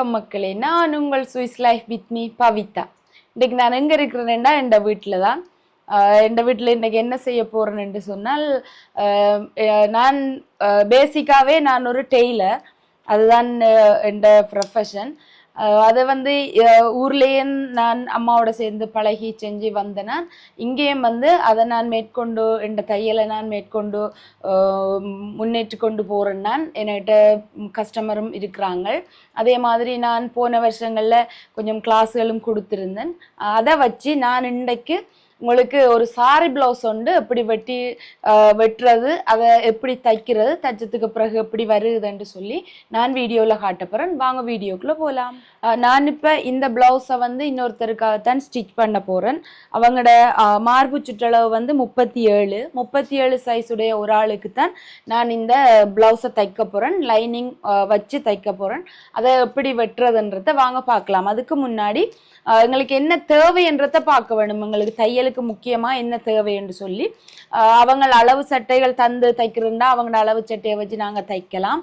வணக்கம் மக்களே நான் உங்கள் Swiss life with me Pavitha. இன்றைக்கு நான் எங்கே இருக்கிறேன்னா என் வீட்டில் தான் என் வீட்டில் இன்றைக்கி என்ன செய்ய போகிறேன்னு சொன்னால் நான் பேசிக்காகவே நான் ஒரு டெய்லர் அதுதான் என் ப்ரொஃபஷன் அதை வந்து ஊர்லேயே நான் அம்மாவோட சேர்ந்து பழகி செஞ்சு வந்தேன்னா இங்கேயும் வந்து அதை நான் மேற்கொண்டு என் தையலை நான் மேற்கொண்டு முன்னேற்றி கொண்டு போகிறேன் நான் என்கிட்ட கஸ்டமரும் இருக்கிறாங்க. அதே மாதிரி நான் போன வருஷங்களில் கொஞ்சம் கிளாஸ்களும் கொடுத்துருந்தேன். அதை வச்சு நான் இன்றைக்கு உங்களுக்கு ஒரு சாரி ப்ளவுஸ் உண்டு எப்படி வெட்டி வெட்டுறது அதை எப்படி தைக்கிறது தைச்சதுக்கு பிறகு எப்படி வருதுன்னு சொல்லி நான் வீடியோவில் காட்ட போகிறேன் வாங்க வீடியோக்குள்ளே போகலாம் நான் இப்போ இந்த ப்ளவுஸை வந்து இன்னொருத்தருக்காகத்தான் ஸ்டிச் பண்ண போகிறேன் அவங்களோட மார்பு சுற்றளவு வந்து முப்பத்தி ஏழு முப்பத்தி ஏழு சைஸ் உடைய ஒரு ஆளுக்கு தான் நான் இந்த ப்ளவுஸை தைக்க போகிறேன் லைனிங் வச்சு தைக்க போகிறேன் அதை எப்படி வெட்டுறதுன்றதை வாங்க பார்க்கலாம். அதுக்கு முன்னாடி எங்களுக்கு என்ன தேவைன்றத பார்க்க வேணும். எங்களுக்கு தையலுக்கு முக்கியமாக என்ன தேவை என்று சொல்லி அவங்க அளவு சட்டைகள் தந்து தைக்கிறதுனா அவங்களோட அளவு சட்டையை வச்சு நாங்கள் தைக்கலாம்.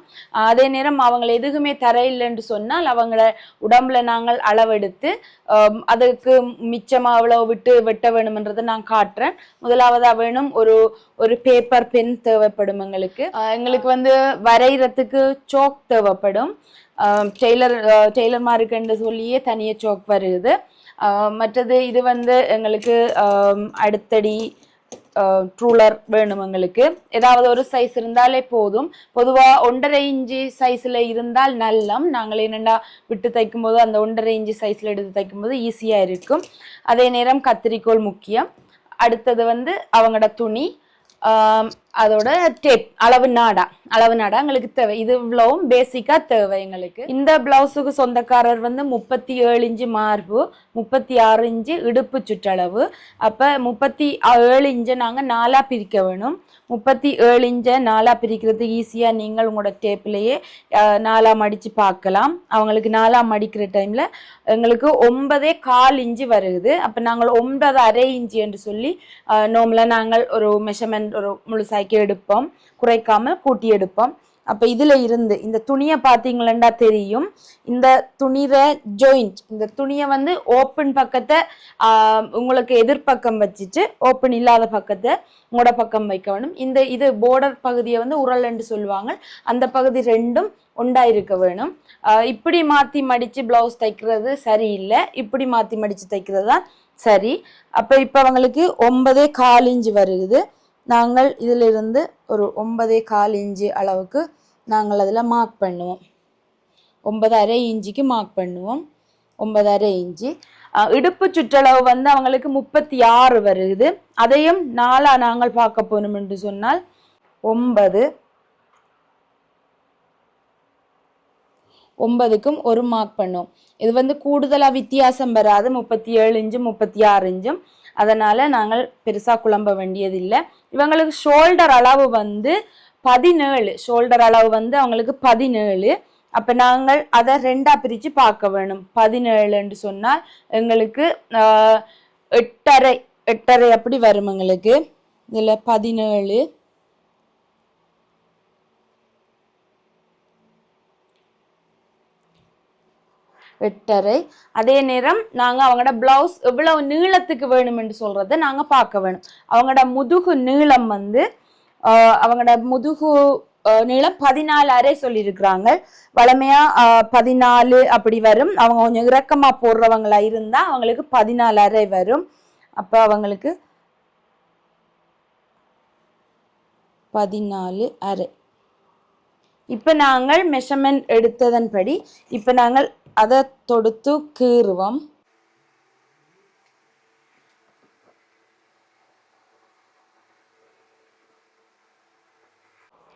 அதே நேரம் அவங்களை எதுக்குமே தரையில்லைன்னு சொன்னால் அவங்கள உடம்புல நாங்கள் அளவெடுத்து அதுக்கு மிச்சமாக அவ்வளோ விட்டு வெட்ட வேணுமென்றதை நான் காட்டுறேன். முதலாவதாக வேணும் ஒரு ஒரு பேப்பர் பென் தேவைப்படும் எங்களுக்கு. எங்களுக்கு வந்து வரைகிறதுக்கு சோக் தேவைப்படும். டெய்லர் டெய்லர்மாருக்குன்னு சொல்லியே தனியாக சோக் வருது. மற்றது இது வந்து எங்களுக்கு அடுத்தடி ட்ரூலர் வேணும் எங்களுக்கு. ஏதாவது ஒரு சைஸ் இருந்தாலே போதும். பொதுவாக ஒன்றரை இன்ச்சு சைஸில் இருந்தால் நல்லம். நாங்கள் என்னென்னா விட்டு தைக்கும் போது அந்த ஒன்றரை இன்ச்சு சைஸில் எடுத்து தைக்கும் போது ஈஸியாக இருக்கும். அதே நேரம் கத்திரிக்கோல் முக்கியம். அடுத்தது வந்து அவங்களோட துணி. அதோட டேப் அளவு நாடா. அளவு நாடா எங்களுக்கு தேவை. இது இவ்வளவும் பேசிக்காக தேவை எங்களுக்கு. இந்த பிளவுஸுக்கு சொந்தக்காரர் வந்து முப்பத்தி ஏழு இன்ச்சு மார்பு முப்பத்தி ஆறு இன்ச்சு இடுப்பு சுற்றளவு. அப்போ முப்பத்தி ஏழு இன்ச்சை நாங்கள் நாலாக பிரிக்க வேணும். முப்பத்தி ஏழு இன்ச்சை நாலாக பிரிக்கிறது ஈஸியாக நீங்கள் உங்களோட டேப்லேயே நாலாக மடித்து பார்க்கலாம். அவங்களுக்கு நாலாக மடிக்கிற டைமில் எங்களுக்கு ஒன்பதே கால் இன்ச்சு வருது. அப்போ நாங்கள் ஒன்பது அரை இன்ச்சு என்று சொல்லி நோம்பில் நாங்கள் ஒரு மெஷர்மெண்ட் ஒரு கணக்கு எடுப்போம் குறைக்காமல் கூட்டி எடுப்போம் அப்போ இதில் இருந்து இந்த துணியை பார்த்தீங்களா தெரியும். இந்த துணியை ஜாயிண்ட் இந்த துணியை வந்து ஓப்பன் பக்கத்தை ஆஹ், உங்களுக்கு எதிர்பக்கம் வச்சுட்டு ஓப்பன் இல்லாத பக்கத்தை உங்களோட பக்கம் வைக்க வேணும் இந்த இது போர்டர் பகுதியை வந்து உரல் என்று சொல்லுவாங்க. அந்த பகுதி ரெண்டும் உண்டா இருக்க வேணும். ஆஹ், இப்படி மாற்றி மடித்து ப்ளவுஸ் தைக்கிறது சரியில்லை. இப்படி மாற்றி மடித்து தைக்கிறது தான் சரி. அப்போ இப்போ அவங்களுக்கு ஒன்பதே கால் இன்ச்சு வருது. நாங்கள் இதிலிருந்து ஒரு ஒன்பதே கால் இன்ச்சு அளவுக்கு நாங்கள் அதில் மார்க் பண்ணுவோம். ஒன்பது அரை இன்ச்சுக்கு மார்க் பண்ணுவோம். ஒன்பது அரை இன்ச்சு இடுப்பு சுற்றளவு வந்து அவங்களுக்கு முப்பத்தி ஆறு வருது. அதையும் நாளாக நாங்கள் பார்க்க போகணும் என்று சொன்னால் ஒன்பது. ஒன்பதுக்கும் ஒரு மார்க் பண்ணும் இது வந்து கூடுதலாக வித்தியாசம் வராது. முப்பத்தி ஏழு இஞ்சும் முப்பத்தி ஆறு இன்ச்சும். அதனால் நாங்கள் பெருசாக குழம்ப வேண்டியதில்லை. இவங்களுக்கு ஷோல்டர் அளவு வந்து பதினேழு. ஷோல்டர் அளவு வந்து அவங்களுக்கு பதினேழு. அப்போ நாங்கள் அதை ரெண்டாக பிரித்து பார்க்க வேணும். பதினேழுன்னு சொன்னால் எங்களுக்கு எட்டரை. எட்டரை அப்படி வரும் எங்களுக்கு. இதில் பதினேழு. எட்டரை அதே நேரம் நாங்கள் அவங்களோட பிளவுஸ் எவ்வளவு நீளத்துக்கு வேணுமென்று சொல்கிறத நாங்கள் பார்க்க வேணும். அவங்களோட முதுகு நீளம் வந்து ஆஹ், அவங்களோட முதுகு நீளம் பதினாலு அரை சொல்லியிருக்கிறாங்க. வளமையாக பதினாலு அப்படி வரும். அவங்க கொஞ்சம் இறக்கமாக போடுறவங்களா இருந்தால் அவங்களுக்கு பதினாலு அரை வரும். அப்போ அவங்களுக்கு பதினாலு அரை இப்போ நாங்கள் மெஷர்மெண்ட் எடுத்ததன்படி இப்போ நாங்கள் அதை தொடுத்து கீறுவோம்.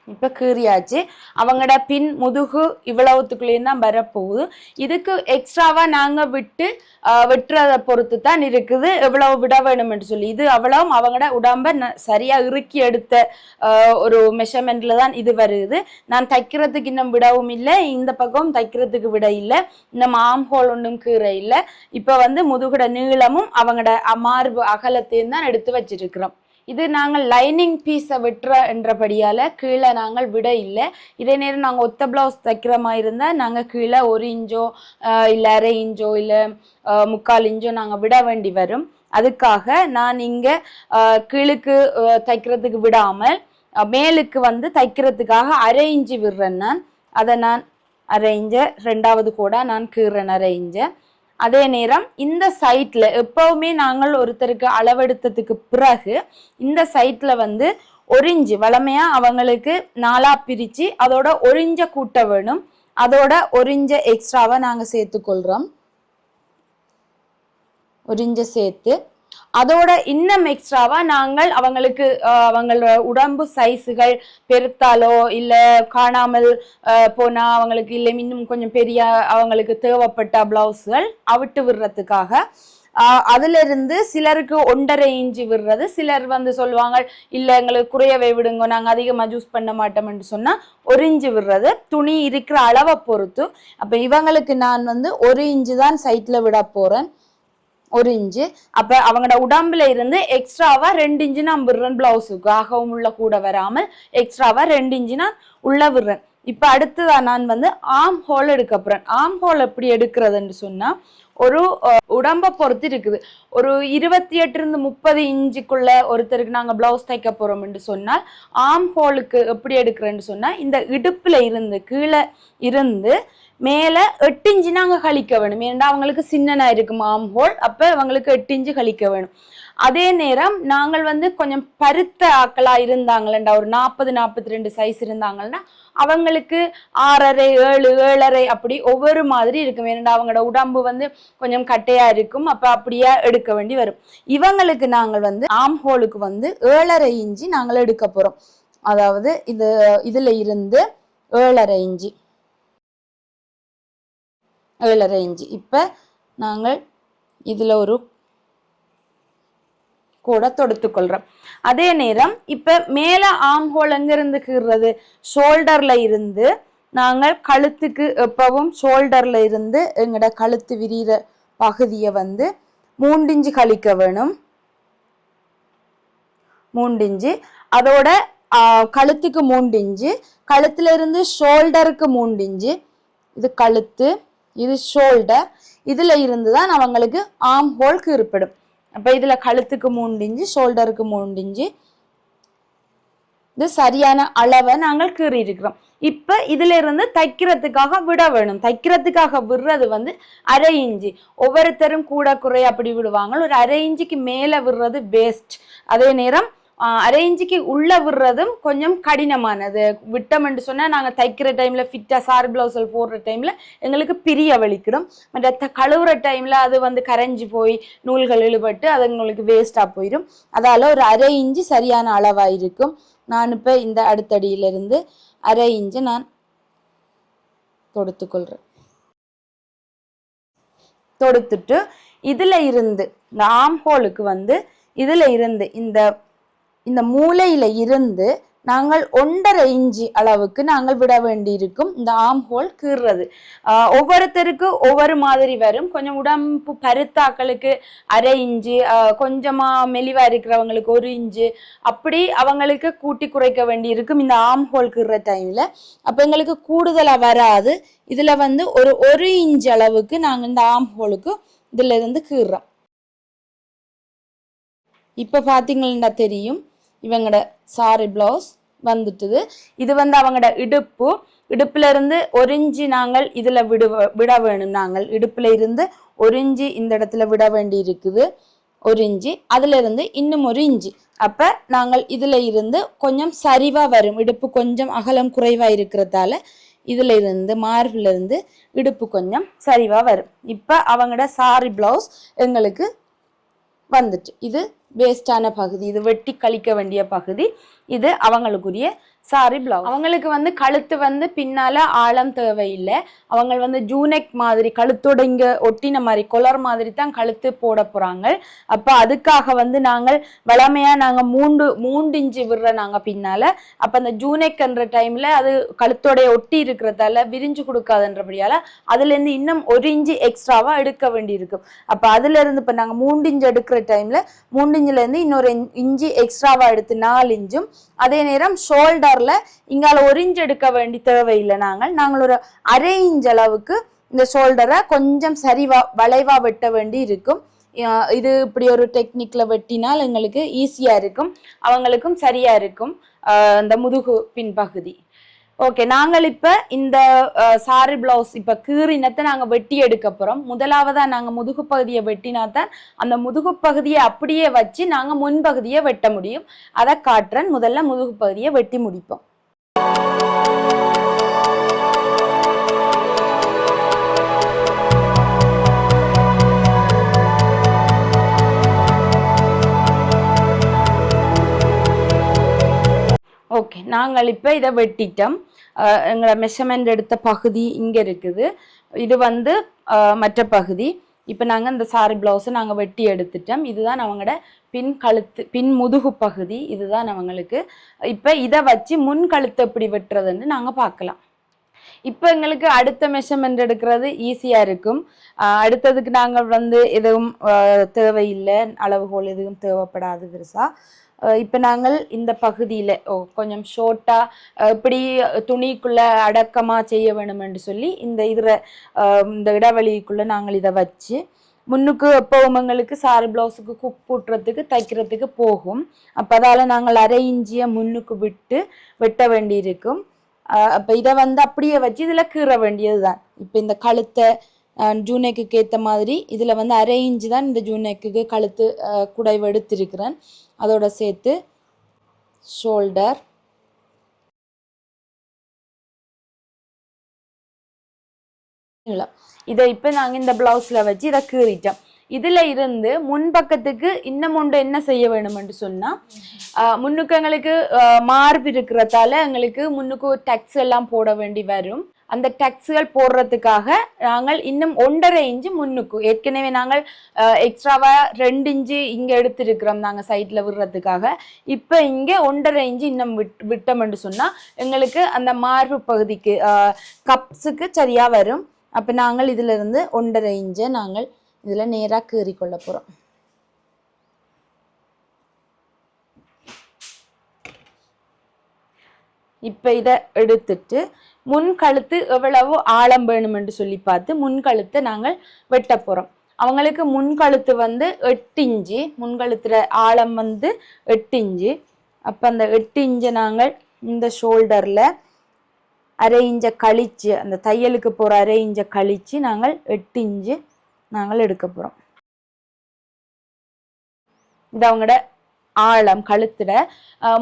இப்போ கீறியாச்சு. அவங்களோட பின் முதுகு இவ்வளவுத்துக்குள்ளேயும் தான் வரப்போகுது. இதுக்கு எக்ஸ்ட்ராவா நாங்க விட்டு வெட்டுறதை பொறுத்து தான் இருக்குது. எவ்வளவு விட வேணும்னு சொல்லி. இது அவ்வளவும் அவங்களோட உடம்ப ந- சரியா இறுக்கி எடுத்த ஒரு மெஷர்மெண்ட்ல தான் இது வருது. நான் தைக்கிறதுக்கு இன்னும் விடவும் இல்லை. இந்த பக்கம் தைக்கிறதுக்கு விட இல்லை. இன்னும் ஆம் ஹோல் ஒன்றும் கீரை இல்லை. இப்போ வந்து முதுகுட நீளமும் அவங்களோட அமார்பு அகலத்தையும் தான் எடுத்து வச்சிருக்கிறோம். இது நாங்கள் லைனிங் பீஸை விட்டுற என்றபடியால் கீழே நாங்கள் விட இல்லை. இதே நேரம் நாங்கள் ஒத்த ப்ளவுஸ் தைக்கிற மாதிரி இருந்தால் நாங்கள் கீழே ஒரு இன்ச்சோ இல்லை அரை இன்ச்சோ இல்லை முக்கால் இன்ச்சோ நாங்கள் விட வேண்டி வரும். அதுக்காக நான் இங்கே கீழுக்கு தைக்கிறதுக்கு விடாமல் மேலுக்கு வந்து தைக்கிறதுக்காக அரை இன்ச்சு விடுறேன் நான். அதை நான் அரை இஞ்ச ரெண்டாவது கூட நான் கீறேன் அரை இஞ்ச அதே நேரம் இந்த சைட்ல எப்பவுமே நாங்கள் ஒருத்தருக்கு அளவெடுத்ததுக்கு பிறகு இந்த சைட்ல வந்து ஒரிஞ்சு வளமையா அவங்களுக்கு நாலா பிரிச்சு அதோட ஒரிஞ்ச கூட்ட வேணும். அதோட ஒரிஞ்ச எக்ஸ்ட்ராவை நாங்கள் சேர்த்துக்கொள்கிறோம் ஒரிஞ்ச சேர்த்து அதோட இன்னும் எக்ஸ்ட்ராவா நாங்கள் அவங்களுக்கு அவங்களோட உடம்பு சைஸுகள் பெருத்தாலோ இல்ல காணாமல் போனா அவங்களுக்கு இல்லை இன்னும் கொஞ்சம் பெரிய அவங்களுக்கு தேவைப்பட்ட பிளவுஸ்கள் அவிட்டு விடுறதுக்காக. அதுல இருந்து சிலருக்கு ஒன்றரை இஞ்சி விடுறது. சிலர் வந்து சொல்லுவாங்க இல்ல எங்களுக்கு குறையவே விடுங்க நாங்க அதிகமா ஜூஸ் பண்ண மாட்டோம்னு சொன்னா ஒரு இஞ்சி விடுறது. துணி இருக்கிற அளவை பொறுத்து. அப்ப இவங்களுக்கு நான் வந்து ஒரு இஞ்சி தான் சைட்ல விட போறேன். ஒரு இன்ச்சு. அப்ப அவங்களோட உடம்புல இருந்து எக்ஸ்ட்ராவா ரெண்டு இன்ச்சு நான் விடுறேன் பிளவுஸுக்கு ஆகவும் உள்ள கூட வராமல் எக்ஸ்ட்ராவா ரெண்டு இன்ச்சு நான் உள்ள விடுறேன். இப்ப அடுத்ததான் நான் வந்து ஆம் ஹோல் எடுக்க போறேன். ஆம் ஹோல் எப்படி எடுக்கிறதுன்னு சொன்னா ஒரு உடம்பை பொறுத்து இருக்குது. ஒரு இருபத்தி எட்டு இருந்து முப்பது இன்ச்சுக்குள்ள ஒருத்தருக்கு நாங்க பிளவுஸ் தைக்க போறோம்னு சொன்னால் ஆம் ஹோலுக்கு எப்படி எடுக்கிறேன்னு சொன்னா இந்த இடுப்புல இருந்து கீழே இருந்து மேலே எட்டு இன்ச்சு நாங்கள் கழிக்க வேணும். ஏன்னா அவங்களுக்கு சின்னனா இருக்கும் ஆம் ஹோல். அப்போ அவங்களுக்கு எட்டு இன்ச்சு கழிக்க வேணும். அதே நேரம் நாங்கள் வந்து கொஞ்சம் பருத்த ஆக்களாக இருந்தாங்களேண்டா. ஒரு நாற்பது நாற்பத்தி ரெண்டு சைஸ் இருந்தாங்கன்னா அவங்களுக்கு ஆறரை ஏழு ஏழரை அப்படி ஒவ்வொரு மாதிரி இருக்கும். ஏன்னா அவங்களோட உடம்பு வந்து கொஞ்சம் கட்டையாக இருக்கும். அப்போ அப்படியே எடுக்க வேண்டி வரும். இவங்களுக்கு நாங்கள் வந்து ஆம் ஹோலுக்கு வந்து ஏழரை இஞ்சி நாங்கள் எடுக்க போகிறோம் அதாவது இது இதில் இருந்து ஏழரை இஞ்சி ஏழரை இன்ச்சு இப்போ நாங்கள் இதில் ஒரு கூட தொடுத்துக்கொள்கிறோம் அதே நேரம் இப்போ மேலே ஆம் ஹோல் எங்க இருந்து ஷோல்டர்ல இருந்து நாங்கள் கழுத்துக்கு எப்பவும் ஷோல்டர்ல இருந்து எங்களோட கழுத்து விரிகிற பகுதியை வந்து மூண்டிஞ்சு கழிக்க வேணும். மூண்டிஞ்சு அதோட கழுத்துக்கு மூண்டிஞ்சு கழுத்துல இருந்து ஷோல்டருக்கு மூண்டிஞ்சு இது கழுத்து இது ஷோல்டர் இதுல இருந்து தான் அவங்களுக்கு ஆம் ஹோல் குறிப்பிடும் அப்ப இதுல கழுத்துக்கு முண்டிஞ்சு ஷோல்டருக்கு முண்டிஞ்சு இது சரியான அளவை நாங்கள் கீறி இருக்கிறோம் இப்ப இதுல இருந்து தைக்கிறதுக்காக விட வேணும். தைக்கிறதுக்காக விடுறது வந்து அரை இஞ்சி ஒவ்வொருத்தரும் கூட குறை அப்படி விடுவாங்க. ஒரு அரை இஞ்சிக்கு மேல விடுறது வேஸ்ட் அதே நேரம் அரேஞ்சுக்கு அரை உள்ள விடுறதும் கொஞ்சம் கடினமானது. விட்டோம்னு சொன்னா நாங்க தைக்கிற டைம்ல ஃபிட்டா சாரி பிளவுஸில் போடுற டைம்ல எங்களுக்கு பிரிய வலிக்கிடும். மற்ற கழுவுற டைம்ல அது வந்து கரைஞ்சி போய் நூல்கள் இழுபட்டு அது உங்களுக்கு வேஸ்டா போயிடும். அதால ஒரு அரை இஞ்சி சரியான அளவா இருக்கும் நான் இப்ப இந்த அடுத்தடியிலிருந்து அரை இன்ச்சு நான் தொடுத்துக்கொள்றேன். தொடுத்துட்டு இதுல இருந்து இந்த ஆம் ஹோலுக்கு வந்து இதுல இருந்து இந்த இந்த மூளையில இருந்து நாங்கள் ஒன்றரை இஞ்சி அளவுக்கு நாங்கள் விட வேண்டியிருக்கும். இந்த ஆம் ஹோல் கீறுறது ஒவ்வொருத்தருக்கு ஒவ்வொரு மாதிரி வரும். கொஞ்சம் உடம்பு பருத்தாக்களுக்கு அரை இஞ்சி கொஞ்சமாக கொஞ்சமா மெலிவா இருக்கிறவங்களுக்கு ஒரு இஞ்சி அப்படி அவங்களுக்கு கூட்டி குறைக்க வேண்டியிருக்கும் இந்த ஆம் ஹோல் கீறுற டைம்ல அப்ப எங்களுக்கு கூடுதலா வராது. இதுல வந்து ஒரு ஒரு இன்ச் அளவுக்கு நாங்கள் இந்த ஆம் ஹோலுக்கு இதுல இருந்து கீறுறோம் இப்ப பாத்தீங்கன்னா தெரியும். இவங்களோட சாரி பிளவுஸ் வந்துட்டுது. இது வந்து அவங்களோட இடுப்பு. இடுப்புல இருந்து ஒரு இஞ்சி நாங்கள் இதுல விடு விட வேணும் நாங்கள். இடுப்புல இருந்து ஒரு இஞ்சி இந்த இடத்துல விட வேண்டி இருக்குது ஒரு இஞ்சி அதுல இருந்து இன்னும் ஒரு இஞ்சி அப்ப நாங்கள் இதுல இருந்து கொஞ்சம் சரிவா வரும். இடுப்பு கொஞ்சம் அகலம் குறைவா இருக்கிறதால இதுல இருந்து மார்பில் இருந்து இடுப்பு கொஞ்சம் சரிவா வரும். இப்ப அவங்களோட சாரி பிளவுஸ் எங்களுக்கு வந்துட்டு. இது வேஸ்டான பகுதி இது வெட்டி கழிக்க வேண்டிய பகுதி இது அவங்களுக்குரிய சாரி பிளவுஸ் அவங்களுக்கு வந்து கழுத்து வந்து பின்னால ஆழம் தேவையில்லை. அவங்க வந்து ஜூனெக் மாதிரி கழுத்தோட இங்க ஒட்டின மாதிரி கொலர் மாதிரி தான் கழுத்து போட போறாங்க. அப்ப அதுக்காக வந்து நாங்கள் வளமையா நாங்க மூண்டு மூண்டு இஞ்சி விடுற நாங்க பின்னால. அப்ப அந்த ஜூனெக்ன்ற டைம்ல அது கழுத்தோடைய ஒட்டி இருக்கிறதால விரிஞ்சு கொடுக்காதுன்றபடியால அதுல இருந்து இன்னும் ஒரு இஞ்சி எக்ஸ்ட்ராவா எடுக்க வேண்டி இருக்கும் அப்ப அதுல இருந்து இப்ப நாங்க மூண்டு இஞ்சி எடுக்கிற டைம்ல மூண்டு இஞ்சில இருந்து இன்னொரு இஞ்சி எக்ஸ்ட்ராவா எடுத்து நாலு இஞ்சும் அதே நேரம் ஷோல்டர்ல இங்கால ஒரு இன்ச் எடுக்க வேண்டி தேவையில்லை நாங்கள். நாங்கள் ஒரு அரை இன்ச் அளவுக்கு இந்த ஷோல்டரை கொஞ்சம் சரிவா வளைவா வெட்ட வேண்டி இருக்கும். இது இப்படி ஒரு டெக்னிக்ல வெட்டினால் எங்களுக்கு ஈஸியா இருக்கும். அவங்களுக்கும் சரியா இருக்கும். அஹ் இந்த முதுகு பின்பகுதி. ஓகே நாங்கள் இப்போ இந்த சாரி பிளவுஸ் இப்போ கீறினத்தை நாங்கள் வெட்டி எடுக்க போகிறோம் முதலாவதாக நாங்கள் முதுகு பகுதியை வெட்டினா தான் அந்த முதுகு பகுதியை அப்படியே வச்சு நாங்கள் முன்பகுதியை வெட்ட முடியும். அதை காட்டுறேன். முதல்ல முதுகு பகுதியை வெட்டி முடிப்போம். ஓகே நாங்கள் இப்போ இதை வெட்டிட்டோம். எங்களோட மெஷர்மெண்ட் எடுத்த பகுதி இங்கே இருக்குது. இது வந்து மற்ற பகுதி. இப்போ நாங்கள் இந்த சாரி ப்ளவுஸை நாங்கள் வெட்டி எடுத்துட்டோம். இதுதான் அவங்களோட பின் கழுத்து பின் முதுகு பகுதி. இதுதான் அவங்களுக்கு. இப்போ இதை வச்சு முன் கழுத்து எப்படி வெட்டுறதுன்னு நாங்கள் பார்க்கலாம். இப்போ எங்களுக்கு அடுத்த மெஷர்மெண்ட் எடுக்கிறது ஈஸியாக இருக்கும். அடுத்ததுக்கு நாங்கள் வந்து எதுவும் தேவையில்லை. அளவுகோல் எதுவும் தேவைப்படாது பெருசாக இப்போ நாங்கள் இந்த பகுதியில் ஓ கொஞ்சம் ஷோர்ட்டாக இப்படி துணிக்குள்ளே அடக்கமாக செய்ய வேணுமென்று சொல்லி இந்த இதில் இந்த இடைவெளிக்குள்ளே நாங்கள் இதை வச்சு முன்னுக்கு எப்போவும் எங்களுக்கு சாரி ப்ளவுஸுக்கு குக் பூட்டுறதுக்கு தைக்கிறதுக்கு போகும். அப்போ அதால் நாங்கள் அரை இஞ்சியை முன்னுக்கு விட்டு வெட்ட வேண்டியிருக்கும். அப்போ இதை வந்து அப்படியே வச்சு இதில் கீற வேண்டியது தான் இப்போ இந்த கழுத்தை ஜூனெக்குக்கு ஏற்ற மாதிரி இதில் வந்து அரை இஞ்சி தான் இந்த ஜூனேக்குக்கு கழுத்து அஹ், குடைவு எடுத்திருக்கிறேன். அதோட சேர்த்து ஷோல்டர் இதை இப்போ நாங்கள் இந்த பிளவுஸில் வச்சு இதை கீறிட்டோம். இதில் இருந்து முன்பக்கத்துக்கு இன்னும் ஒன்று என்ன செய்ய வேணும்னு சொன்னால் முன்னுக்கு எங்களுக்கு மார்பு இருக்கிறதால எங்களுக்கு முன்னுக்கு டக்ஸ் எல்லாம் போட வேண்டி வரும். அந்த டக்ஸுகள் போடுறதுக்காக நாங்கள் இன்னும் ஒன்றரை இன்ச்சு முன்னுக்கு ஏற்கனவே நாங்கள் எக்ஸ்ட்ராவா ரெண்டு இன்ச்சு இங்கே எடுத்திருக்கிறோம் நாங்கள் சைட்டில் விடுறதுக்காக. இப்போ இங்கே ஒன்றரை இன்ச்சு இன்னும் விட் விட்டோம்னு சொன்னால் எங்களுக்கு அந்த மார்பு பகுதிக்கு கப்ஸுக்கு சரியாக வரும். அப்போ நாங்கள் இதிலிருந்து ஒன்றரை இன்ச்சை நாங்கள் இதில் நேராக கீறிக்கொள்ள போகிறோம் இப்போ இதை எடுத்துட்டு முன் கழுத்து எவ்வளவு ஆழம் வேணுமென்று சொல்லி பார்த்து முன்கழுத்தை நாங்கள் வெட்ட போகிறோம் அவங்களுக்கு முன் கழுத்து வந்து எட்டு இஞ்சி முன் கழுத்துல ஆழம் வந்து எட்டு இஞ்சி அப்போ அந்த எட்டு இஞ்சை நாங்கள் இந்த ஷோல்டரில் அரை இஞ்சை கழிச்சு அந்த தையலுக்கு போகிற அரை இஞ்சை கழிச்சு நாங்கள் எட்டு இஞ்சு நாங்கள் எடுக்க போகிறோம் இது அவங்களோட ஆழம் கழுத்துல.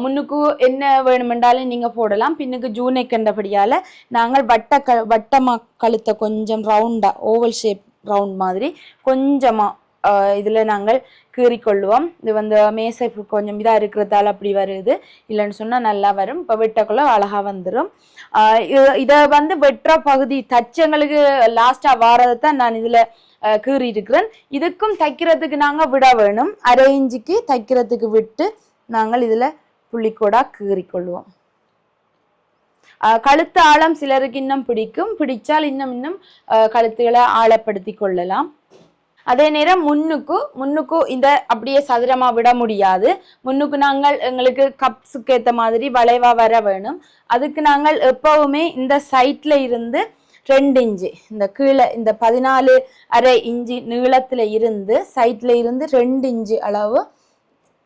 முன்னுக்கு என்ன வேணுமென்றாலும் நீங்கள் போடலாம். பின்னுக்கு ஜூனை கண்டபடியால் நாங்கள் வட்ட க வட்டமா கழுத்தை கொஞ்சம் ரவுண்டாக ஓவல் ஷேப் ரவுண்ட் மாதிரி கொஞ்சமாக இதில் நாங்கள் கீறிக்கொள்வோம் இது வந்து மேசை கொஞ்சம் இதாக இருக்கிறதால அப்படி வருது. இல்லைன்னு சொன்னால் நல்லா வரும். இப்போ வெட்டக்குள்ள அழகாக வந்துடும் இதை வந்து வெட்டுற பகுதி தச்சங்களுக்கு லாஸ்ட்டாக வாரதை தான் நான் இதில் கீறி இருக்கிறேன் இதுக்கும் தைக்கிறதுக்கு நாங்கள் விட வேணும். அரை இஞ்சிக்கு தைக்கிறதுக்கு விட்டு நாங்கள் இதில் புள்ளிக்கோடா கீறிக்கொள்வோம். கழுத்து ஆழம் சிலருக்கு இன்னும் பிடிக்கும். பிடிச்சால் இன்னும் இன்னும் ஆஹ் கழுத்துகளை ஆழப்படுத்தி கொள்ளலாம். அதே நேரம் முன்னுக்கு முன்னுக்கு இந்த அப்படியே சதுரமா விட முடியாது. முன்னுக்கு நாங்கள் எங்களுக்கு கப்ஸுக்கு ஏற்ற மாதிரி வளைவா வர வேணும். அதுக்கு நாங்கள் எப்பவுமே இந்த சைட்ல இருந்து ரெண்டு இன்ச்சு. இந்த கீழே இந்த பதினாலு அரை இன்ச்சு நீளத்தில் இருந்து சைட்டில் இருந்து ரெண்டு இன்ச்சு அளவு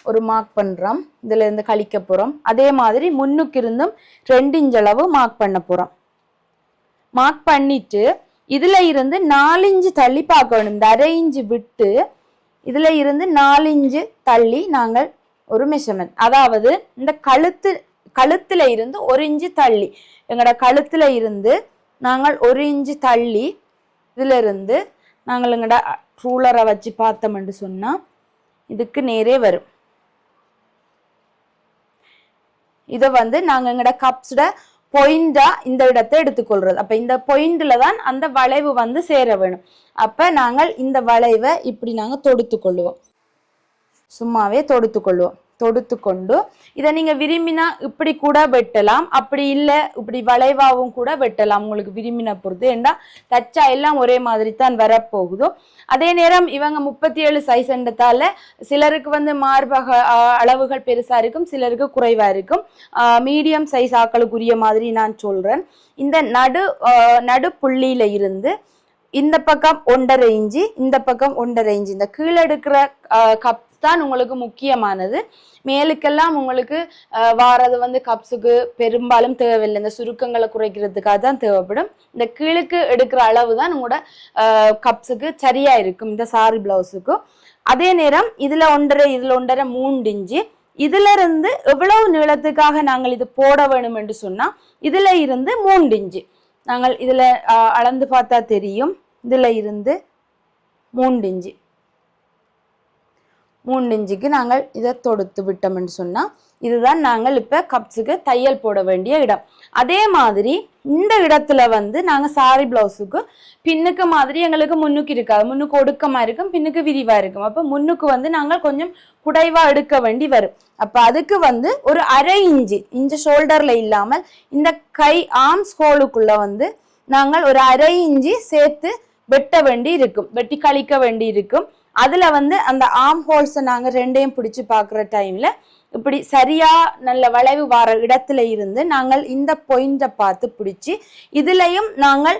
ஒரு மார்க் பண்ணுறோம் இதுல இருந்து கழிக்க போகிறோம் அதே மாதிரி முன்னுக்கு இருந்தும் ரெண்டு இன்ச் அளவு மார்க் பண்ண போகிறோம் மார்க் பண்ணிட்டு இதில் இருந்து நாலு இன்ச்சு தள்ளி பார்க்க வேணும் இந்த அரை இன்ச்சு விட்டு இதில் இருந்து நாலு இன்ச்சு தள்ளி நாங்கள் ஒரு மெஷர்மெண்ட் அதாவது இந்த கழுத்து கழுத்தில் இருந்து ஒரு இன்ச்சு தள்ளி. எங்களோட கழுத்தில் இருந்து நாங்கள் ஒரு இன்ச்சு தள்ளி இதிலிருந்து நாங்கள் எங்களோட ரூலரை வச்சு பார்த்தோம்னு சொன்னால் இதுக்கு நேரே வரும். இதை வந்து நாங்கள் எங்களோட கப்ஸோட பொயிண்டா இந்த இடத்தை எடுத்துக்கொள்றது. அப்போ இந்த பொயிண்டில் தான் அந்த வளைவு வந்து சேர வேணும். அப்போ நாங்கள் இந்த வளைவை இப்படி நாங்கள் தொடுத்து கொள்ளுவோம் சும்மாவே தொடுத்துக்கொள்வோம். தொடுத்து கொண்டு இதை நீங்கள் விரும்பினா இப்படி கூட வெட்டலாம். அப்படி இல்லை இப்படி வளைவாவும் கூட வெட்டலாம். உங்களுக்கு விரும்பின பொறுத்து ஏண்டா? தச்சா எல்லாம் ஒரே மாதிரி தான் வரப்போகுதோ? அதே நேரம் இவங்க முப்பத்தி ஏழு சைஸ் என்றதால சிலருக்கு வந்து மார்பக அளவுகள் பெருசாக இருக்கும். சிலருக்கு குறைவாக இருக்கும். மீடியம் சைஸ் ஆக்களுக்குரிய மாதிரி நான் சொல்கிறேன் இந்த நடு நடு புள்ளியில் இருந்து இந்த பக்கம் ஒன்றரை இஞ்சி இந்த பக்கம் ஒன்றரை இஞ்சி இந்த கீழே எடுக்கிற கப் தான் உங்களுக்கு முக்கியமானது. மேலுக்கெல்லாம் உங்களுக்கு வாரது வந்து கப்ஸுக்கு பெரும்பாலும் தேவையில்லை. இந்த சுருக்கங்களை குறைக்கிறதுக்காக தான் தேவைப்படும். இந்த கீழுக்கு எடுக்கிற அளவு தான் உங்களோட கப்ஸுக்கு சரியா இருக்கும். இந்த சாரி பிளவுஸுக்கும் அதே நேரம் இதுல ஒன்றரை இதுல ஒன்றரை மூன்று இஞ்சி இதுல இருந்து எவ்வளவு நீளத்துக்காக நாங்கள் இது போட வேணும் என்று சொன்னா இதுல இருந்து மூன்று இஞ்சி நாங்கள் இதுல அளந்து பார்த்தா தெரியும். இதுல இருந்து மூன்று இஞ்சி மூணு இன்ச்சுக்கு நாங்கள் இதை தொடுத்து விட்டோம்னு சொன்னால் இதுதான் நாங்கள் இப்போ கப்ஸுக்கு தையல் போட வேண்டிய இடம். அதே மாதிரி இந்த இடத்துல வந்து நாங்கள் சாரி பிளவுஸுக்கு பின்னுக்கு மாதிரி எங்களுக்கு முன்னுக்கு இருக்காது. முன்னுக்கு ஒடுக்கமாக இருக்கும் பின்னுக்கு விரிவாக இருக்கும். அப்போ முன்னுக்கு வந்து நாங்கள் கொஞ்சம் குடைவாக எடுக்க வேண்டி வரும். அப்போ அதுக்கு வந்து ஒரு அரை இஞ்சி இஞ்சி ஷோல்டரில் இல்லாமல் இந்த கை ஆர்ம்ஸ் ஹோலுக்குள்ளே வந்து நாங்கள் ஒரு அரை இஞ்சி சேர்த்து வெட்ட வேண்டி இருக்கும். வெட்டி கழிக்க வேண்டி இருக்கும். அதில் வந்து அந்த ஆர்ம் ஹோல்ஸை நாங்கள் ரெண்டையும் பிடிச்சி பார்க்குற டைமில் இப்படி சரியாக நல்ல வளைவு வர இடத்துல இருந்து நாங்கள் இந்த பொயிண்டை பார்த்து பிடிச்சி இதுலேயும் நாங்கள்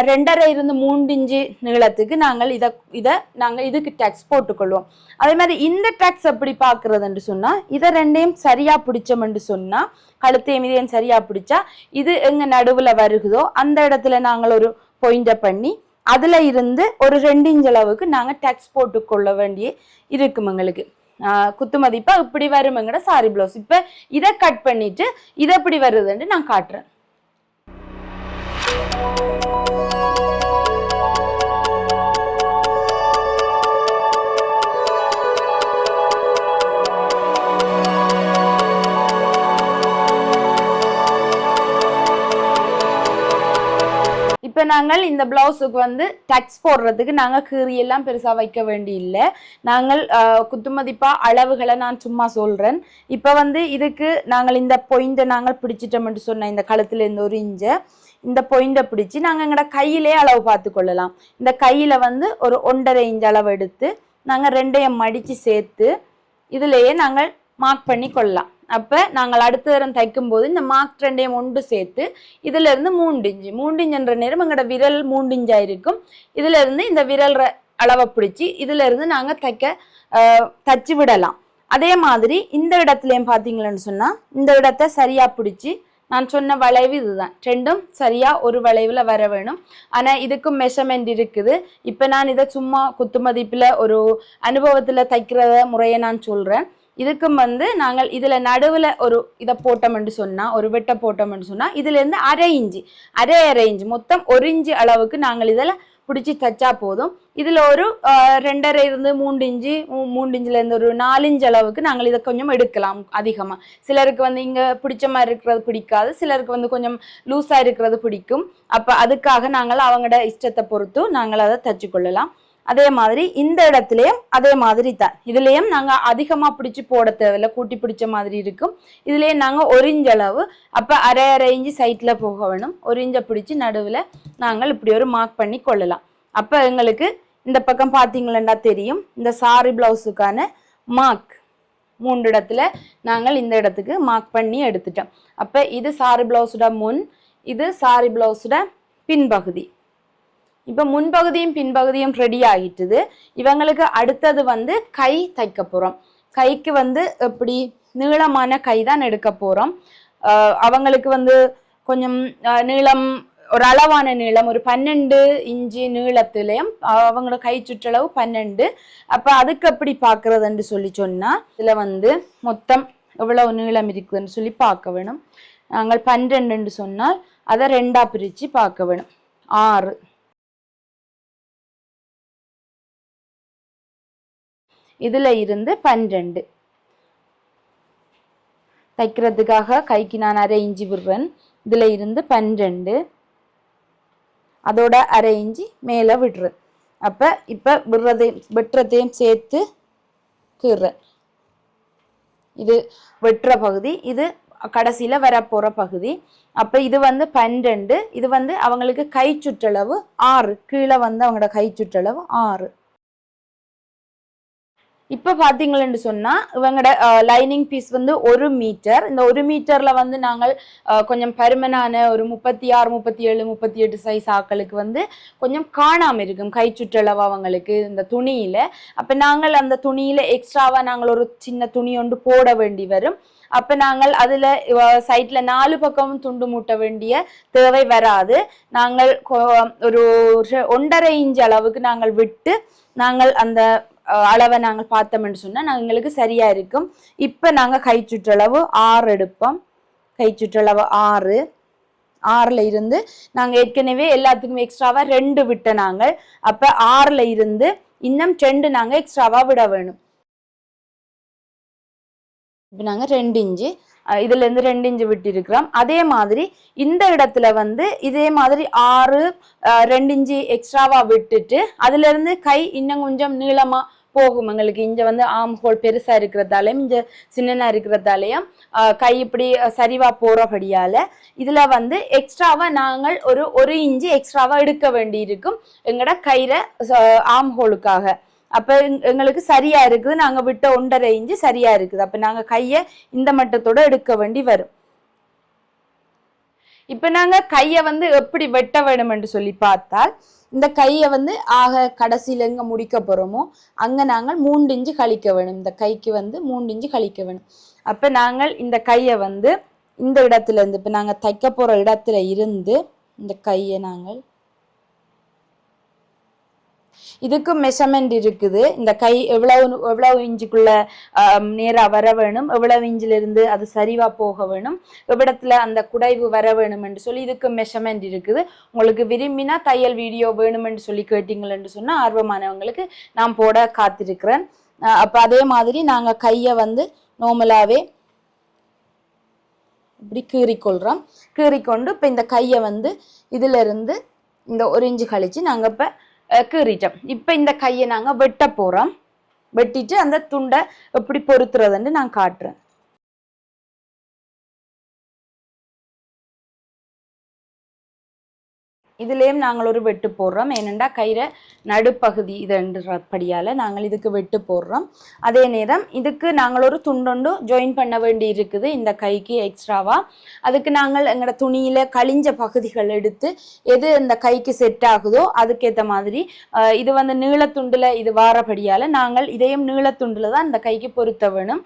ரெண்டரை இருந்து மூன்று இன்ச்சு நீளத்துக்கு நாங்கள் இதை இதை நாங்கள் இதுக்கு டேக்ஸ் போட்டுக்கொள்வோம். அதே மாதிரி இந்த டேக்ஸ் எப்படி பார்க்குறதுன்னு சொன்னால் இதை ரெண்டையும் சரியாக பிடிச்சோம்னு சொன்னால் கழுத்தையும் இதையும் சரியாக பிடிச்சா இது எங்கள் நடுவில் வருகுதோ அந்த இடத்துல நாங்கள் ஒரு பொயிண்டை பண்ணி அதில் இருந்து ஒரு ரெண்டு இன்ச் அளவுக்கு நாங்கள் டெக்ஸ் போட்டுக்கொள்ள வேண்டிய இருக்கும் எங்களுக்கு. குத்து மதிப்பாக இப்படி வருமெங்கட சாரி பிளவுஸ் இப்போ இதை கட் பண்ணிவிட்டு இதை இப்படி வருதுன்னு நான் காட்டுறேன். இப்போ நாங்கள் இந்த பிளவுஸுக்கு வந்து டக்ஸ் போடுறதுக்கு நாங்கள் கீறியெல்லாம் பெருசாக வைக்க வேண்டி இல்லை நாங்கள் குத்துமதிப்பாக குத்துமதிப்பா அளவுகளை நான் சும்மா சொல்கிறேன் இப்போ வந்து இதுக்கு நாங்கள் இந்த பொயிண்டை நாங்கள் பிடிச்சிட்டோம்னு சொன்ன இந்த கழுத்துல இருந்து ஒரு இஞ்சை இந்த பொயிண்டை பிடிச்சி நாங்கள் எங்களோட கையிலே அளவு பார்த்து கொள்ளலாம். இந்த கையில் வந்து ஒரு ஒன்றரை இன்ச் அளவு எடுத்து நாங்கள் ரெண்டையும் மடித்து சேர்த்து இதுலேயே நாங்கள் மார்க் பண்ணி கொள்ளலாம். அப்போ நாங்கள் அடுத்த தரம் தைக்கும் போது இந்த மார்க் ரெண்டையும் ஒன்று சேர்த்து இதிலிருந்து மூண்டிஞ்சு மூண்டிஞ்சுன்ற நேரம் எங்களோட விரல் மூண்டிஞ்சாயிருக்கும் இன்ச்சா இருக்கும். இந்த விரல் அளவை பிடிச்சி இதிலிருந்து நாங்கள் தைக்க தச்சு விடலாம். அதே மாதிரி இந்த இடத்துலையும் பார்த்தீங்களன்னு சொன்னால் இந்த இடத்த சரியாக பிடிச்சி நான் சொன்ன வளைவு இதுதான். ரெண்டும் சரியாக ஒரு வளைவில் வர வேணும். ஆனால் இதுக்கும் மெஷர்மெண்ட் இருக்குது. இப்போ நான் இதை சும்மா குத்து மதிப்பில் ஒரு அனுபவத்தில் தைக்கிற முறையை நான் சொல்கிறேன் இதுக்கும் வந்து நாங்கள் இதில் நடுவில் ஒரு இதை போட்டோம்னு சொன்னால் ஒரு வெட்ட போட்டோம்னு சொன்னால் இதுலேருந்து அரை இஞ்சி அரை அரை இஞ்சி மொத்தம் ஒரு இஞ்சி அளவுக்கு நாங்கள் இதில் பிடிச்சி தச்சா போதும். இதில் ஒரு ரெண்டரை இருந்து மூன்று இஞ்சி மூ- மூன்று இஞ்சிலேருந்து ஒரு நாலு இஞ்சி அளவுக்கு நாங்கள் இதை கொஞ்சம் எடுக்கலாம் அதிகமாக சிலருக்கு வந்து இங்கே பிடிச்ச மாதிரி இருக்கிறது பிடிக்காது சிலருக்கு வந்து கொஞ்சம் லூஸாக இருக்கிறது பிடிக்கும். அப்போ அதுக்காக நாங்கள் அவங்களோட இஷ்டத்தை பொறுத்து நாங்கள் அதை தச்சு கொள்ளலாம் அதே மாதிரி இந்த இடத்துலையும் அதே மாதிரி தான். இதுலேயும் நாங்கள் அதிகமாக பிடிச்சி போட தேவையில்ல கூட்டி பிடிச்ச மாதிரி இருக்கும். இதுலேயும் நாங்கள் ஒரு இன்ச் அளவு அப்போ அரை அரை இன்ச்சு சைட்டில் போக வேணும். ஒரு இன்ச்சை பிடிச்சு நாங்கள் இப்படி ஒரு மார்க் பண்ணி கொள்ளலாம். அப்போ எங்களுக்கு இந்த பக்கம் பார்த்தீங்களா தெரியும். இந்த சாரி பிளவுஸுக்கான மார்க் மூன்று இடத்துல நாங்கள் இந்த இடத்துக்கு மார்க் பண்ணி எடுத்துட்டோம். அப்போ இது சாரி பிளவுஸோட முன் இது சாரி பிளவுஸோட பின்பகுதி. இப்போ முன்பகுதியும் பின்பகுதியும் ரெடி ஆகிட்டுது இவங்களுக்கு அடுத்தது வந்து கை தைக்க போகிறோம் கைக்கு வந்து எப்படி நீளமான கை தான் எடுக்க போகிறோம் அவங்களுக்கு வந்து கொஞ்சம் நீளம் ஒரு அளவான நீளம் ஒரு பன்னெண்டு இன்ச்சு நீளத்திலையும் அவங்களோட கை சுற்றளவு பன்னெண்டு. அப்போ அதுக்கு எப்படி பார்க்குறதுன்னு சொல்லி சொன்னால் இதில் வந்து மொத்தம் எவ்வளவு நீளம் இருக்குதுன்னு சொல்லி பார்க்க வேணும். நாங்கள் பன்னிரெண்டுன்னு சொன்னால் அதை ரெண்டாக பிரித்து பார்க்க வேணும். ஆறு. இதில் இருந்து பன்னிரெண்டு. தைக்கிறதுக்காக கைக்கு நான் அரை இஞ்சி விடுறேன். இதில் இருந்து பன்னிரெண்டு. அதோட அரை இஞ்சி மேலே விடுறேன். அப்போ இப்போ விடுறதையும் வெட்டுறதையும் சேர்த்து கீறேன் இது வெட்டுற பகுதி இது கடைசியில் வரப்போகிற பகுதி. அப்போ இது வந்து பன்னிரெண்டு. இது வந்து அவங்களுக்கு கை சுற்றளவு ஆறு. கீழே வந்து அவங்களோட கை சுற்றளவு ஆறு. இப்போ பார்த்தீங்களன்னு சொன்னால் இவங்களோட லைனிங் பீஸ் வந்து ஒரு மீட்டர் இந்த ஒரு மீட்டரில் வந்து நாங்கள் கொஞ்சம் பருமனான ஒரு முப்பத்தி ஆறு முப்பத்தி ஏழு முப்பத்தி எட்டு சைஸ் ஆக்களுக்கு வந்து கொஞ்சம் காணாமல் இருக்கும். கை சுற்றளவு அவங்களுக்கு இந்த துணியில். அப்போ நாங்கள் அந்த துணியில் எக்ஸ்ட்ராவாக நாங்கள் ஒரு சின்ன துணி ஒன்று போட வேண்டி வரும். அப்போ நாங்கள் அதில் சைட்டில் நாலு பக்கமும் துண்டு மூட்ட வேண்டிய தேவை வராது. நாங்கள் ஒரு ஒன்றரை இன்ச் அளவுக்கு நாங்கள் விட்டு நாங்கள் அந்த அளவை நாங்கள் பார்த்தோம்னு சொன்னால் நாங்கள் எங்களுக்கு சரியா இருக்கும். இப்போ நாங்கள் கை சுற்றளவு ஆறு எடுப்போம். கை சுற்றளவு ஆறு. ஆறில் இருந்து நாங்கள் ஏற்கனவே எல்லாத்துக்கும் எக்ஸ்ட்ராவாக ரெண்டு விட்ட நாங்கள். அப்போ ஆறில் இருந்து இன்னும் ரெண்டு நாங்கள் எக்ஸ்ட்ராவாக விட வேணும். இப்போ நாங்கள் ரெண்டு இன்ச்சு இதுலேருந்து ரெண்டு இன்ச்சு விட்டிருக்கிறோம். அதே மாதிரி இந்த இடத்துல வந்து இதே மாதிரி ஆறு ரெண்டு இன்ச்சு எக்ஸ்ட்ராவா விட்டுட்டு அதுலேருந்து கை இன்னும் கொஞ்சம் நீளமாக போகும். எங்களுக்கு இங்கே வந்து ஆம் ஹோல் பெருசாக இருக்கிறதாலையும் இங்கே சின்னனா இருக்கிறதாலையும் கை இப்படி சரிவா போகிறபடியால் இதில் வந்து எக்ஸ்ட்ராவா நாங்கள் ஒரு ஒரு இன்ச்சு எக்ஸ்ட்ராவா எடுக்க வேண்டி இருக்கும் எங்களோட கயிறை ஆம் ஹோலுக்காக அப்ப எங்களுக்கு சரியா இருக்குது. நாங்க விட்ட ஒன்றரை இன்ச்சு சரியா இருக்குது. அப்ப நாங்க கைய இந்த மட்டத்தோட எடுக்க வேண்டி வரும். இப்ப நாங்க கைய வந்து எப்படி வெட்ட வேணும் என்று சொல்லி பார்த்தால் இந்த கையை வந்து ஆக கடைசியில எங்க முடிக்க போறோமோ அங்க நாங்கள் மூன்று இஞ்சு கழிக்க வேணும். இந்த கைக்கு வந்து மூன்று இஞ்சு கழிக்க வேணும். அப்ப நாங்கள் இந்த கையை வந்து இந்த இடத்துல இருந்து இப்ப நாங்க தைக்க போற இடத்துல இருந்து இந்த கையை நாங்கள் இதுக்கும் மெஷர்மெண்ட் இருக்குது. இந்த கை எவ்வளவு எவ்வளவு இன்ச்சுக்குள்ள நேராக நேரா வர வேணும் எவ்வளவு இன்ச்சில இருந்து அது சரிவா போக வேணும் எவ்விடத்துல அந்த குடைவு வர வேணும் என்று சொல்லி இதுக்கு மெஷர்மெண்ட் இருக்குது. உங்களுக்கு விரும்பினா தையல் வீடியோ வேணுமென்று சொல்லி கேட்டீங்களேன்னு சொன்னா ஆர்வமானவங்களுக்கு நான் போட காத்திருக்கிறேன். அப்போ அப்ப அதே மாதிரி நாங்க கையை வந்து நார்மலாவே இப்படி கீறிக்கொள்கிறோம் கீறிக்கொண்டு இப்போ இந்த கையை வந்து இதுல இருந்து இந்த ஒரு இன்ச்சு கழிச்சு நாங்கள் இப்போ கீறிட்டோம். இப்போ இந்த கையை நாங்கள் வெட்ட போகிறோம் வெட்டிட்டு அந்த துண்டை எப்படி பொருத்துறதுன்னு நான் காட்டுறேன். இதுலேயும் நாங்கள் ஒரு வெட்டு போடுறோம். ஏனெண்டா கயிறை நடுப்பகுதி இதன்றபடியால் நாங்கள் இதுக்கு வெட்டு போடுறோம். அதே நேரம் இதுக்கு நாங்கள் ஒரு துண்டொண்டு ஜாயின் பண்ண வேண்டி இருக்குது. இந்த கைக்கு எக்ஸ்ட்ராவாக அதுக்கு நாங்கள் எங்களோட துணியில் கழிஞ்ச பகுதிகள் எடுத்து எது இந்த கைக்கு செட் ஆகுதோ அதுக்கேற்ற மாதிரி இது வந்து நீளத்துண்டில் இது வாரபடியால் நாங்கள் இதையும் நீளத்துண்டில் தான் இந்த கைக்கு பொருத்த வேணும்.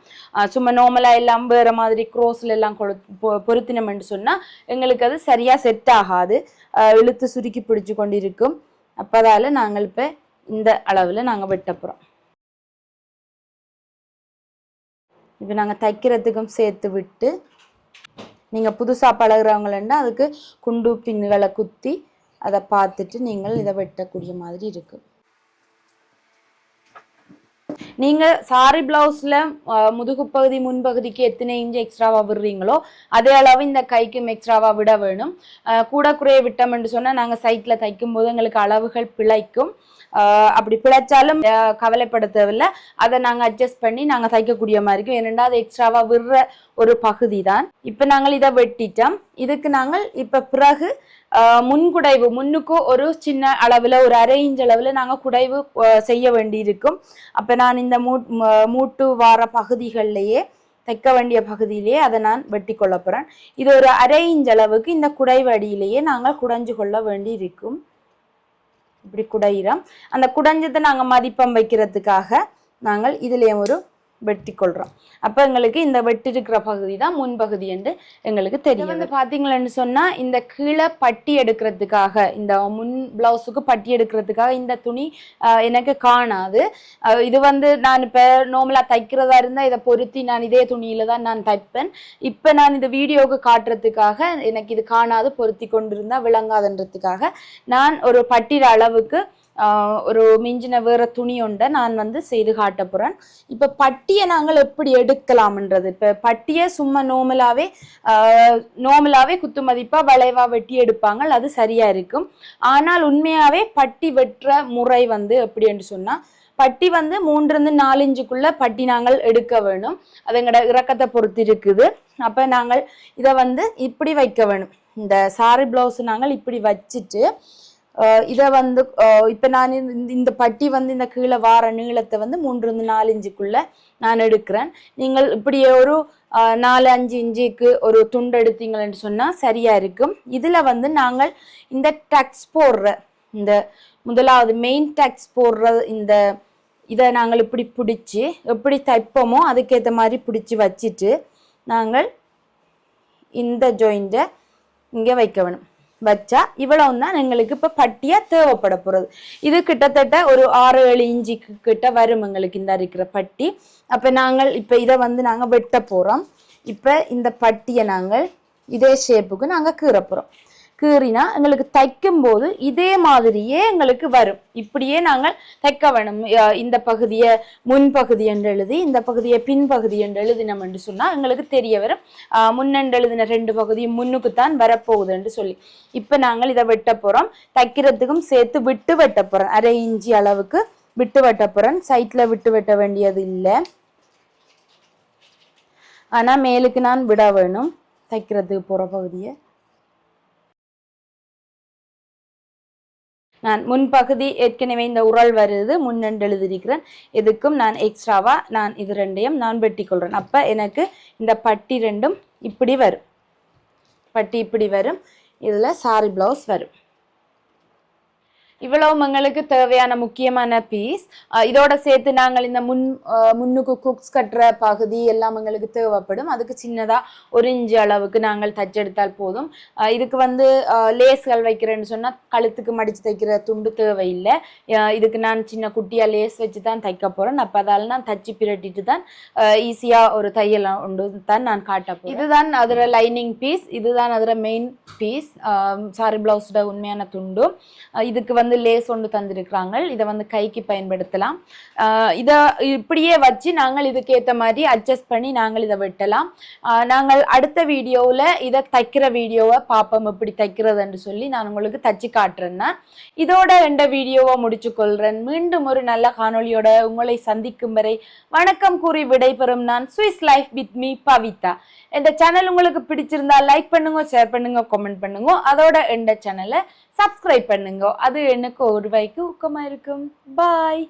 சும்மா நார்மலாக எல்லாம் வேறு மாதிரி க்ரோஸில் எல்லாம் கொடு பொ- பொருத்தினோம்னு சொன்னால் எங்களுக்கு அது சரியாக செட் ஆகாது. இழுத்து சுருக்கி பிடிச்சு கொண்டிருக்கும். அப்பதால நாங்கள் இப்போ இந்த அளவில் நாங்கள் வெட்ட போகிறோம் இப்போ நாங்கள் தைக்கிறதுக்கும் சேர்த்து விட்டு நீங்கள் புதுசாக பழகுறவங்களா அதுக்கு குண்டு பின்னுகளை குத்தி அதை பார்த்துட்டு நீங்கள் இதை வெட்டக்கூடிய மாதிரி இருக்கும். நீங்கள் சாரி பிளவுஸில் முதுகு பகுதி முன்பகுதிக்கு எத்தனை இன்ச்சு எக்ஸ்ட்ராவா விடுறீங்களோ அதே அளவு இந்த கைக்கும் எக்ஸ்ட்ராவா விட வேணும். கூட குறைய விட்டோம்னு சொன்னால் நாங்கள் சைட்டில் தைக்கும் போது எங்களுக்கு அளவுகள் பிழைக்கும். அப்படி பிழைச்சாலும் கவலைப்பட தேவையில்லை அதை நாங்கள் அட்ஜஸ்ட் பண்ணி நாங்கள் தைக்கக்கூடிய மாதிரி இருக்கும். ஏனெண்டா அது எக்ஸ்ட்ராவா விடுற ஒரு பகுதி தான் இப்போ நாங்கள் இதை வெட்டிட்டோம். இதுக்கு நாங்கள் இப்போ பிறகு முன்குடைவு முன்னுக்கு ஒரு சின்ன அளவில் ஒரு அரை இன்ச் அளவில் நாங்கள் குடைவு செய்ய வேண்டி இருக்கும் அப்போ நான் இந்த மூட் மூட்டு வார பகுதிகள்லையே தைக்க வேண்டிய பகுதியிலேயே அதை நான் வெட்டி கொள்ள போகிறேன் இது ஒரு அரை இன்ச் அளவுக்கு இந்த குடைவு அடியிலேயே நாங்கள் குடைஞ்சு கொள்ள வேண்டி இருக்கும் இப்படி குடையிறோம். அந்த குடைஞ்சதை நாங்கள் மதிப்பம் வைக்கிறதுக்காக நாங்கள் இதுலேயும் ஒரு வெட்டி கொள்கிறோம் அப்போ எங்களுக்கு இந்த வெட்டி இருக்கிற பகுதி தான் முன்பகுதி என்று எங்களுக்கு தெரியும். வந்து பார்த்தீங்களன்னு சொன்னால் இந்த கீழே பட்டி எடுக்கிறதுக்காக இந்த முன் பிளவுஸுக்கு பட்டி எடுக்கிறதுக்காக இந்த துணி எனக்கு காணாது. இது வந்து நான் இப்போ நார்மலாக தைக்கிறதா இருந்தால் இதை பொருத்தி நான் இதே துணியில தான் நான் தைப்பேன். இப்போ நான் இந்த வீடியோவுக்கு காட்டுறதுக்காக எனக்கு இது காணாது பொருத்தி கொண்டிருந்தா விளங்காதுன்றதுக்காக நான் ஒரு பட்டிர அளவுக்கு ஒரு மிஞ்சின வேற துணி ஒன்றை நான் வந்து செய்து காட்ட போறேன். இப்போ பட்டியை நாங்கள் எப்படி எடுக்கலாம்ன்றது? இப்போ பட்டியை சும்மா நோமலாவே நோமலாவே குத்து மதிப்பா வளைவா வெட்டி எடுப்பாங்க அது சரியா இருக்கும். ஆனால் உண்மையாவே பட்டி வெட்டுற முறை வந்து எப்படி என்று சொன்னா பட்டி வந்து மூன்றுலேருந்து நாலு இன்ச்சுக்குள்ள பட்டி நாங்கள் எடுக்க வேணும். அது எங்களோட இறக்கத்தை பொறுத்து இருக்குது. அப்போ நாங்கள் இதை வந்து இப்படி வைக்க வேணும். இந்த சாரி பிளவுஸ் நாங்கள் இப்படி வச்சுட்டு இதை வந்து இப்போ நான் இந்த- இந்த பட்டி வந்து இந்த கீழே வார நீளத்தை வந்து மூன்றிலிருந்து நாலு இஞ்சுக்குள்ள நான் எடுக்கிறேன். நீங்கள் இப்படி ஒரு அஹ், நாலு அஞ்சு இன்ச்சுக்கு ஒரு துண்டு எடுத்தீங்கன்னு சொன்னா சரியா இருக்கும். இதுல வந்து நாங்கள் இந்த டக்ஸ் போடுற இந்த முதலாவது மெயின் டக்ஸ் போடுற இந்த இதை நாங்கள் இப்படி பிடிச்சி எப்படி தைப்போமோ அதுக்கேற்ற மாதிரி பிடிச்சி வச்சுட்டு நாங்கள் இந்த ஜாயிண்ட்டை இங்கே வைக்க வேணும் வச்சா இவ்வளவு தான் எங்களுக்கு இப்போ பட்டியாக தேவைப்பட போகிறது இது கிட்டத்தட்ட ஒரு ஆறு ஏழு இஞ்சிக்கு கிட்ட வரும் எங்களுக்கு இந்த இருக்கிற பட்டி. அப்போ நாங்கள் இப்போ இதை வந்து நாங்கள் வெட்ட போகிறோம் இப்போ இந்த பட்டியை நாங்கள் இதே ஷேப்புக்கு நாங்கள் கீற போகிறோம் கீறினா எங்களுக்கு தைக்கும் போது இதே மாதிரியே எங்களுக்கு வரும். இப்படியே நாங்கள் தைக்க வேணும். இந்த பகுதியை முன்பகுதி என்று எழுதி இந்த பகுதியை பின்பகுதி என்று எழுதினோம் என்று சொன்னால் எங்களுக்கு தெரிய வரும். முன்னென்று முன்னெண்டு எழுதின ரெண்டு பகுதியும் முன்னுக்குத்தான் வரப்போகுது என்று சொல்லி. இப்போ நாங்கள் இதை வெட்ட போகிறோம் தைக்கிறதுக்கும் சேர்த்து விட்டு வெட்ட போகிறோம் அரை இஞ்சி அளவுக்கு விட்டு வெட்ட போகிறோம் சைட்டில் விட்டு வெட்ட வேண்டியது இல்லை. ஆனால் மேலுக்கு நான் விட வேணும். தைக்கிறதுக்கு போகிற பகுதியை. நான் முன்பகுதி ஏற்கனவே இந்த உரல் வருது முன்னெண்டு எழுதியிருக்கிறேன். இதுக்கும் நான் எக்ஸ்ட்ராவா நான் இது ரெண்டையும் நான் வெட்டி கொள்கிறேன் அப்போ எனக்கு இந்த பட்டி ரெண்டும் இப்படி வரும். பட்டி இப்படி வரும். இதுல சாரி ப்ளவுஸ் வரும். இவ்வளவு எங்களுக்கு தேவையான முக்கியமான பீஸ் இதோட சேர்த்து நாங்கள் இந்த முன் முன்னுக்கு குக்ஸ் கட்டுற பகுதி எல்லாம் எங்களுக்கு தேவைப்படும். அதுக்கு சின்னதா ஒரு இன்ச்சு அளவுக்கு நாங்கள் தச்செடுத்தால் போதும். இதுக்கு வந்து லேஸ்கள் வைக்கிறேன்னு சொன்னா கழுத்துக்கு மடிச்சு தைக்கிற துண்டு தேவையில்லை. இதுக்கு நான் சின்ன குட்டியா லேஸ் வச்சு தான் தைக்க போகிறேன் அப்ப அதால நான் தச்சு பிரட்டிட்டு தான் ஈஸியா ஒரு தையல் உண்டு தான் நான் காட்ட இதுதான் அதுல லைனிங் பீஸ் இதுதான் அதுல மெயின் பீஸ் சாரி பிளவுஸோட உண்மையான துண்டு. இதுக்கு வந்து லேஸ் ஒன்று தந்திருக்கிறாங்க இதை வந்து கைக்கு பயன்படுத்தலாம். இதை இப்படியே வச்சு நாங்கள் இதுக்கு ஏற்ற மாதிரி அட்ஜஸ்ட் பண்ணி நாங்கள் இதை வெட்டலாம். நாங்கள் அடுத்த வீடியோவில் இதை தைக்கிற வீடியோவை பார்ப்போம். எப்படி தைக்கிறதுன்னு சொல்லி நான் உங்களுக்கு தச்சு காட்டுறேன்னா இதோட எந்த வீடியோவை முடிச்சு கொள்றேன். மீண்டும் ஒரு நல்ல காணொளியோட உங்களை சந்திக்கும் வரை வணக்கம் கூறி விடைபெறும் நான் Swiss life with me Pavitha. இந்த சேனல் உங்களுக்கு பிடிச்சிருந்தா லைக் பண்ணுங்க ஷேர் பண்ணுங்க கமெண்ட் பண்ணுங்க. அதோட இந்த சேனலை சப்ஸ்கிரைப் பண்ணுங்க. அது எனக்கு ஒரு ரூபாய்க்கு ஊக்கமாக இருக்கும். பாய்